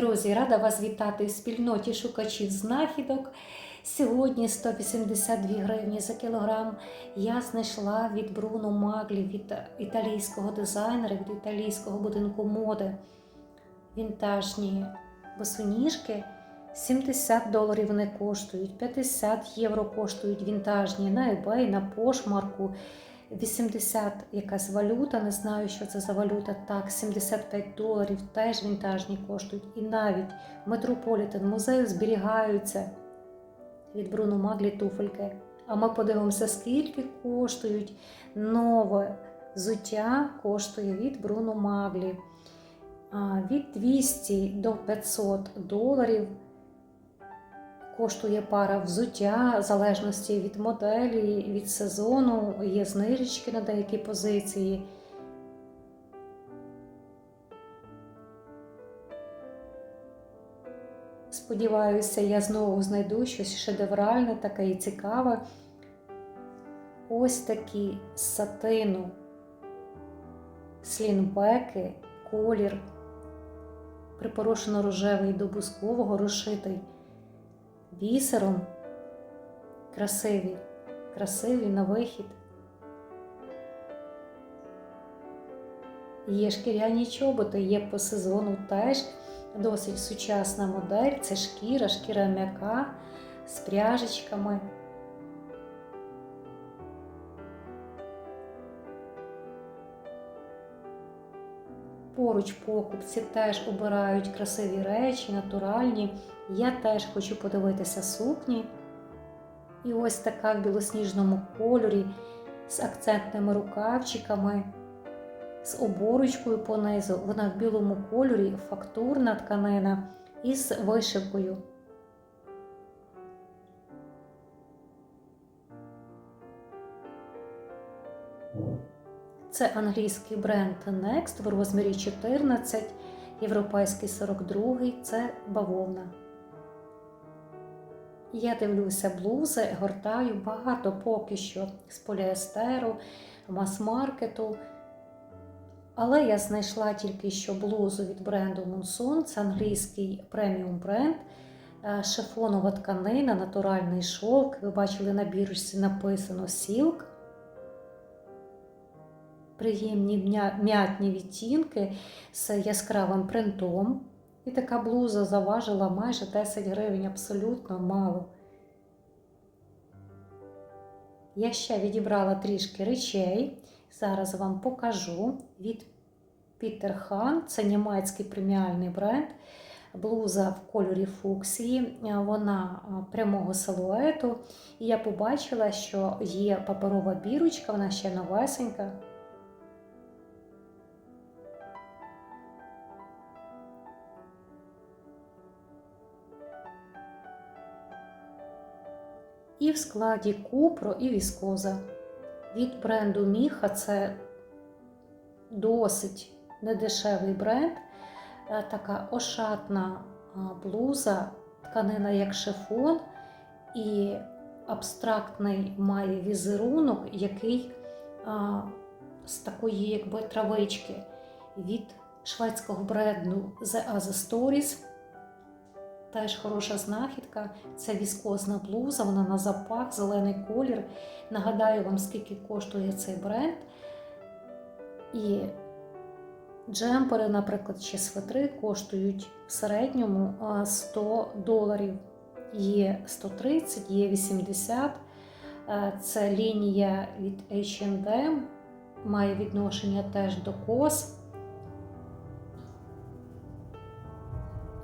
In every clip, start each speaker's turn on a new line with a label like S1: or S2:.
S1: Друзі, рада вас вітати в спільноті шукачів знахідок. Сьогодні 182 гривні за кілограм я знайшла від Бруно Маглі, від італійського дизайнера, від італійського будинку моди. Вінтажні босоніжки 70 доларів вони коштують, 50 євро коштують вінтажні на eBay, на пошмарку. 80 якась валюта, не знаю, що це за валюта. Так, 75 доларів теж вінтажні коштують. І навіть в Метрополітен музею зберігаються від Бруно Маглі туфельки. А ми подивимося, скільки коштують нове взуття коштує від Бруно Маглі. Від 200 до 500 доларів коштує пара взуття, в залежності від моделі, від сезону, є знижечки на деякі позиції. Сподіваюся, я знову знайду щось шедевральне, таке і цікаве. Ось такі сатину, слінбеки, колір, припорошено рожевий до бускового, розшитий бісером. Красиві, красиві на вихід. Є шкіряні чоботи, є по сезону теж досить сучасна модель. Це шкіра, шкіра м'яка з пряжечками. Поруч покупці теж обирають красиві речі, натуральні. Я теж хочу подивитися сукні. І ось така в білосніжному кольорі з акцентними рукавчиками, з оборочкою понизу. Вона в білому кольорі, фактурна тканина із вишивкою. Це англійський бренд Next в розмірі 14, європейський 42, це бавовна. Я дивлюся блузи, гортаю багато поки що з поліестеру, мас-маркету. Але я знайшла тільки що блузу від бренду Monsoon, це англійський преміум бренд, е, шифонова тканина, натуральний шовк. Ви бачили на бірочці написано Silk. Приємні м'ятні відтінки з яскравим принтом. І така блуза заважила майже 10 гривень, абсолютно мало. Я ще відібрала трішки речей. Зараз вам покажу від Peter Han. Це німецький преміальний бренд. Блуза в кольорі фуксії, вона прямого силуету. І я побачила, що є паперова бірочка, вона ще новесенька. І в складі купро і віскоза. Від бренду Міха це досить недешевий бренд, Е, така ошатна блуза, тканина як шифон, і абстрактний має візерунок, який а, з такої якби травички від шведського бренду The Other Stories. Теж хороша знахідка. Це віскозна блуза, вона на запах, зелений колір. Нагадаю вам, скільки коштує цей бренд. І джемпери, наприклад, чи свитри коштують в середньому 100 доларів. Є 130, є 80. Це лінія від H&M, має відношення теж до кос.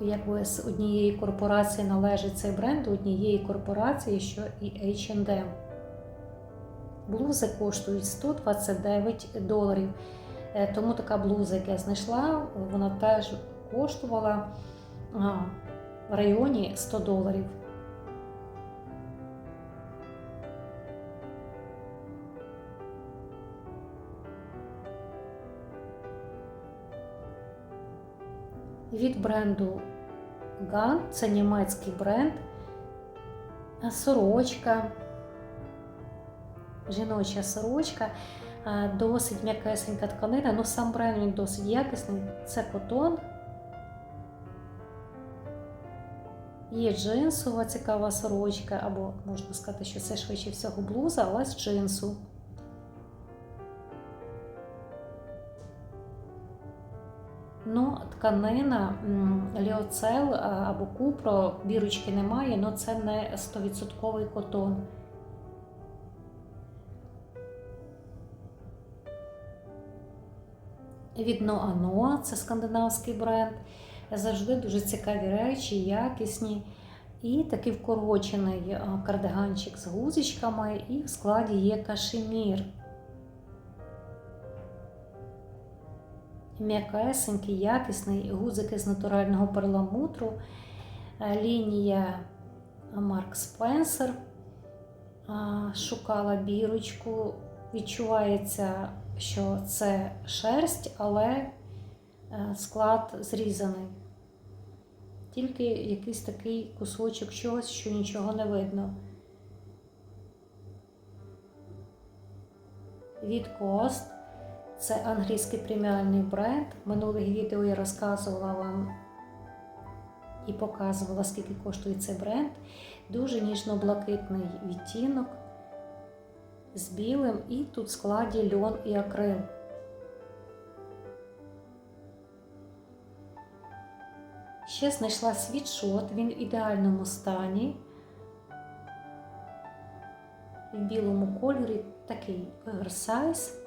S1: Якби з однієї корпорації належить цей бренд до однієї корпорації, що і H&M. Блузи коштують 129 доларів. Е, тому така блуза, яку я знайшла, вона теж коштувала в районі 100 доларів. Від бренду Gun, це німецький бренд, сорочка, жіноча сорочка, досить м'якесенька тканина, але сам бренд він досить якісний. Це котон. Є джинсова цікава сорочка, або можна сказати, що це швидше всього блуза, але з джинсу. Ну, тканина ліоцел або купро, бірочки немає, але це не 100% котон. Від Noa, це скандинавський бренд. Завжди дуже цікаві речі, якісні. І такий вкорочений кардиганчик з гузичками, і в складі є кашемір. М'якесенький, якісний гузики з натурального перламутру. Е, Лінія Марк Спенсер. Шукала бірочку. Відчувається, що це шерсть, але е, склад зрізаний. Тільки якийсь такий кусочок чогось, що нічого не видно. Від Coast. Це англійський преміальний бренд. В минулих відео я розказувала вам і показувала, скільки коштує цей бренд. Дуже ніжно-блакитний відтінок з білим, і тут в складі льон і акрил. Ще знайшла світшот, він в ідеальному стані. В білому кольорі такий оверсайз.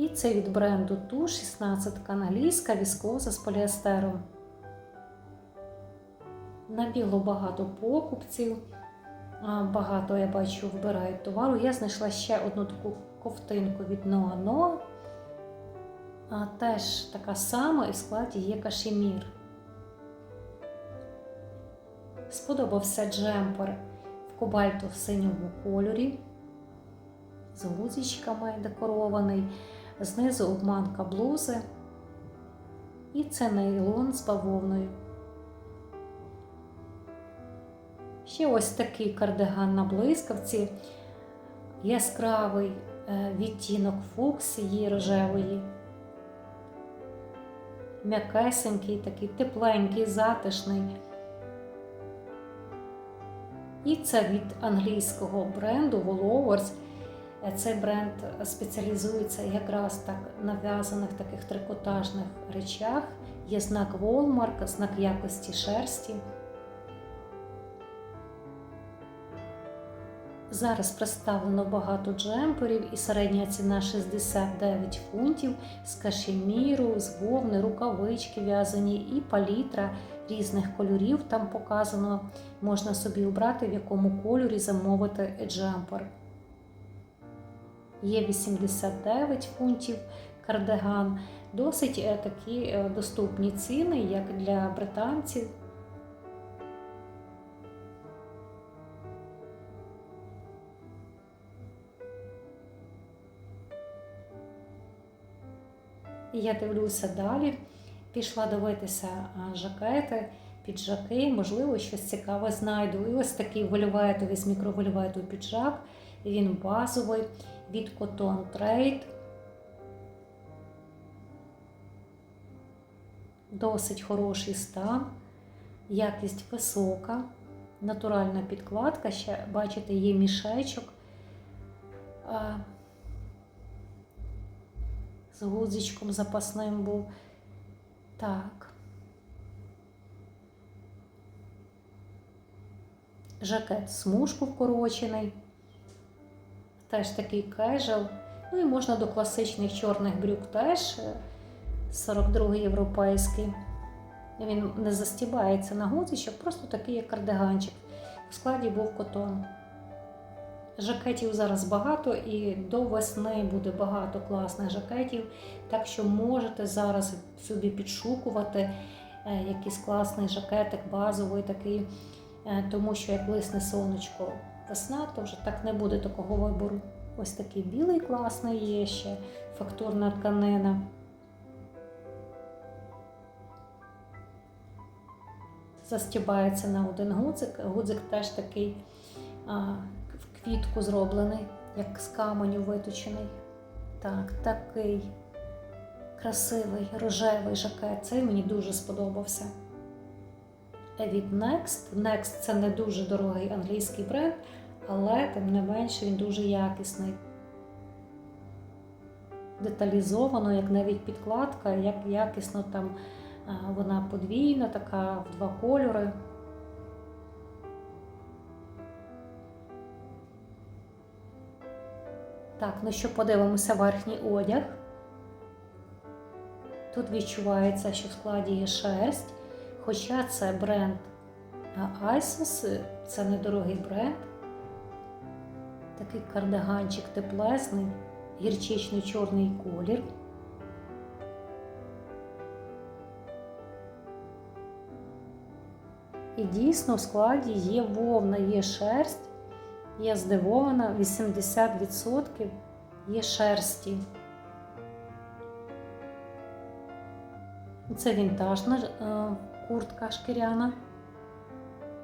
S1: І це від бренду Ту 16 каналійська віскоза з поліестером. На біло багато покупців, багато я бачу вибирають товару. Я знайшла ще одну таку ковтинку від Noa. А, Теж така сама і в складі є кашемір. Сподобався джемпер в кобальто в синьому кольорі, з гузичками декорований, знизу обманка блузи. І це нейлон з бавовною. Ще ось такий кардиган на блискавці, яскравий е, відтінок фуксії рожевої м'якесенький, такий тепленький, затишний. І це від англійського бренду Woolworths. Цей бренд спеціалізується якраз так на в'язаних таких трикотажних речах. Є знак Walmart, знак якості шерсті. Зараз представлено багато джемперів і середня ціна 69 фунтів з кашеміру, з вовни, рукавички в'язані і палітра різних кольорів там показано. Можна собі обрати, в якому кольорі замовити джемпер. Є 89 фунтів кардиган, досить е, такі е, доступні ціни, як для британців. Я дивлюся далі, пішла дивитися жакети, піджаки, можливо, щось цікаве знайду. І ось такий вольветовий з мікровольвету піджак. Він базовий від Cotton Trade. Досить хороший стан, якість висока, натуральна підкладка. Ще, бачите, є мішечок з гудзичком запасним був. Так. Жакет смужку вкорочений. Теж такий кежел. Ну і можна до класичних чорних брюк теж 42 європейський. Він не застібається на гудзичок, просто такий як кардиганчик. В складі був котон. Жакетів зараз багато і до весни буде багато класних жакетів, так що можете зараз собі підшукувати е, якийсь класний жакетик, базовий такий, е, тому що як лисне сонечко весна, то вже так не буде такого вибору. Ось такий білий класний є ще фактурна тканина. Застібається на один гудзик. Гудзик теж такий в квітку зроблений, як з каменю виточений. Так, такий красивий рожевий жакет. Цей мені дуже сподобався. Від Next. Next це не дуже дорогий англійський бренд, але тим не менше він дуже якісний. Деталізовано, як навіть підкладка, як якісно там вона подвійна, така в два кольори. Так, ну що подивимося верхній одяг. Тут відчувається, що в складі є шерсть, хоча це бренд Isis, це недорогий бренд. Такий кардиганчик теплесний, гірчичний чорний колір. І дійсно в складі є вовна, є шерсть. Я здивована, 80% є шерсті. Це вінтажна е, куртка шкіряна.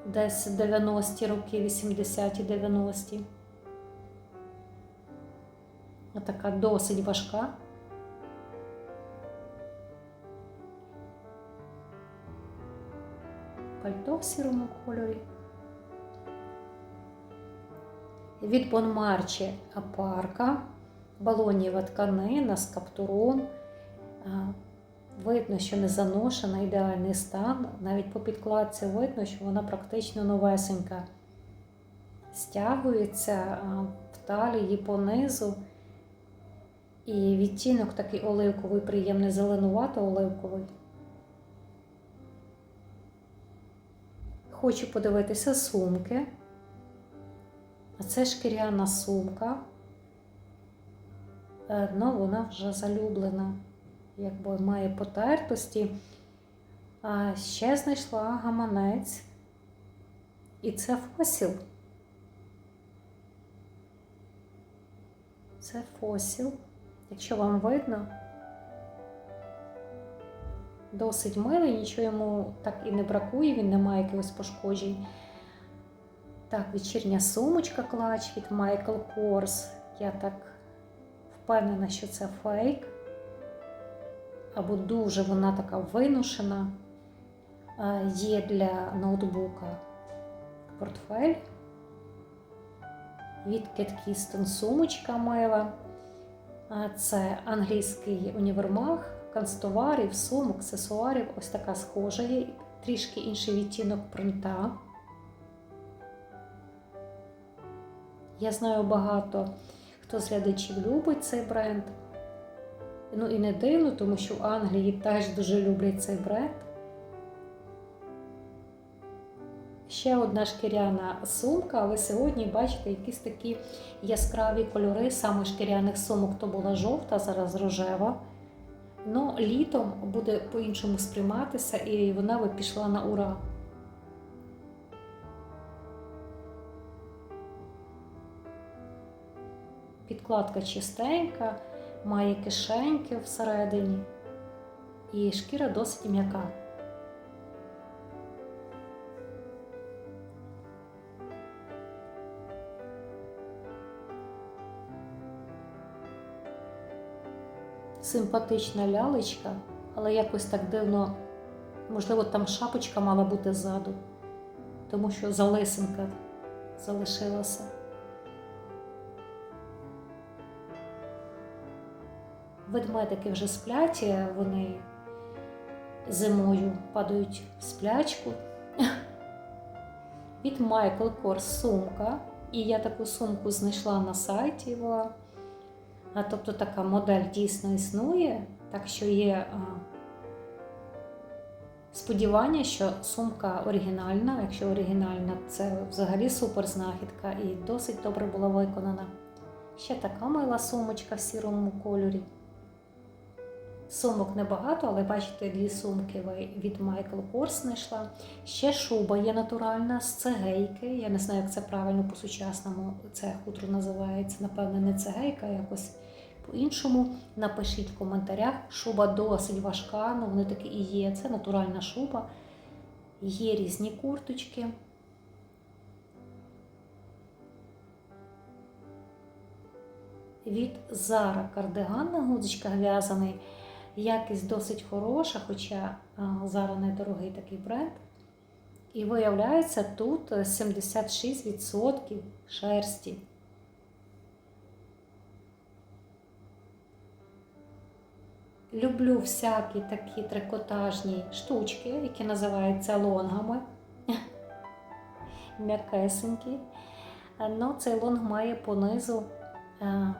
S1: Десь 90-ті роки, 80-ті, 90-ті. Така досить важка. Пальто в сірому кольорі. Від Бонмарчі апарка, балоніва тканина з каптурон. Видно, що не заношена, ідеальний стан. Навіть по підкладці видно, що вона практично новесенька. Стягується в талії понизу. І відтінок такий оливковий, приємний, зеленувато-оливковий. Хочу подивитися сумки. А це шкіряна сумка. Ну, вона вже залюблена, якби має потертості. А ще знайшла гаманець. І це фосіл. Це фосіл. Якщо вам видно, досить милий, нічого йому так і не бракує, він не має якихось пошкоджень. Так, вечірня сумочка клач від Michael Kors. Я так впевнена, що це фейк. Або дуже вона така виношена. Є для ноутбука портфель. Від Cat Keystone сумочка мила. Це англійський універмаг, канцтоварів, сумок, аксесуарів. Ось така схожа є, трішки інший відтінок принта. Я знаю багато хто з глядачів любить цей бренд. Ну і не дивно, тому що в Англії теж дуже люблять цей бренд. Ще одна шкіряна сумка, але сьогодні бачите якісь такі яскраві кольори саме шкіряних сумок, то була жовта, зараз рожева. Ну, літом буде по-іншому сприйматися, і вона би пішла на ура. Підкладка чистенька, має кишеньки всередині, і шкіра досить м'яка. Симпатична лялечка, але якось так дивно, можливо, там шапочка мала бути ззаду, тому що залисинка залишилася. Ведмедики вже сплять, вони зимою падають в сплячку. Від Michael Kors сумка. І я таку сумку знайшла на сайті. А, тобто така модель дійсно існує, так що є сподівання, що сумка оригінальна. Якщо оригінальна, це взагалі супер знахідка і досить добре була виконана. Ще така мила сумочка в сірому кольорі. Сумок небагато, але бачите, дві сумки від Michael Kors знайшла. Ще шуба є натуральна з цегейки. Я не знаю, як це правильно по-сучасному це хутро називається. Напевно, не цегейка, якось по-іншому. Напишіть в коментарях. Шуба досить важка, ну вони такі і є. Це натуральна шуба. Є різні курточки. Від Зара кардиган на гудзичках в'язаний. Якість досить хороша, хоча зараз недорогий такий бренд. І виявляється, тут 76% шерсті. Люблю всякі такі трикотажні штучки, які називаються лонгами. М'якесенькі. Ну, цей лонг має понизу е,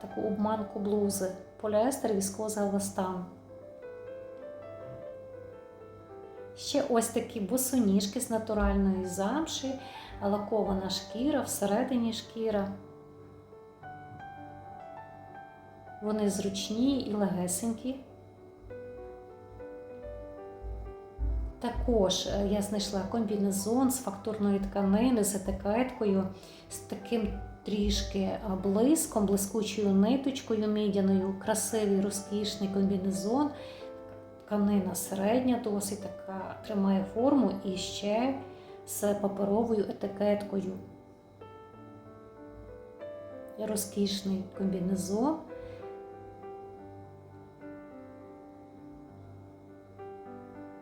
S1: таку обманку блузи. Поліестер віскоза еластан. Ще ось такі босоніжки з натуральної замші, лакована шкіра, всередині шкіра. Вони зручні і легесенькі. Також е, я знайшла комбінезон з фактурної тканини з етикеткою, з таким трішки е, блиском, блискучою ниточкою мідяною, красивий розкішний комбінезон. Тканина середня, досить така тримає форму і ще з паперовою етикеткою. Розкішний комбінезон.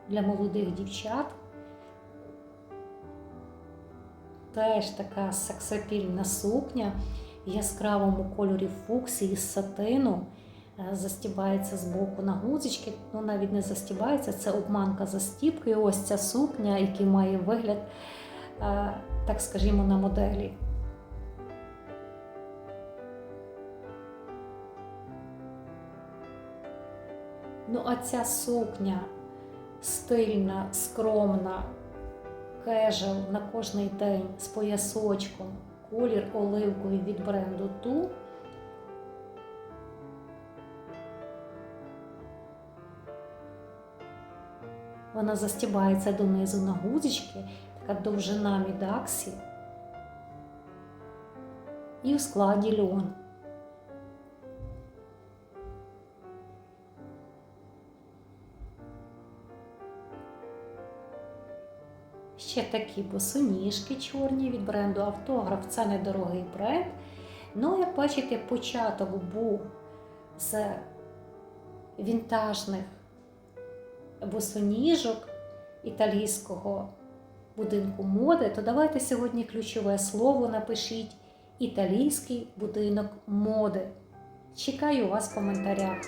S1: Для молодих дівчат. Теж така сексапільна сукня в яскравому кольорі фуксії з сатину. Е, Застібається з боку на гудзички, ну навіть не застібається, це обманка застібки. Ось ця сукня, який має вигляд, е, так скажімо, на моделі. Ну, а ця сукня стильна, скромна, кежел на кожний день з поясочком, колір оливковий від бренду Ту. Вона застібається донизу на гудзички, така довжина мідаксі. І в складі льон. Ще такі босоніжки чорні від бренду Автограф. Це недорогий бренд. Ну, як бачите, початок був з вінтажних босоніжок італійського будинку моди, то давайте сьогодні ключове слово напишіть італійський будинок моди. Чекаю вас в коментарях.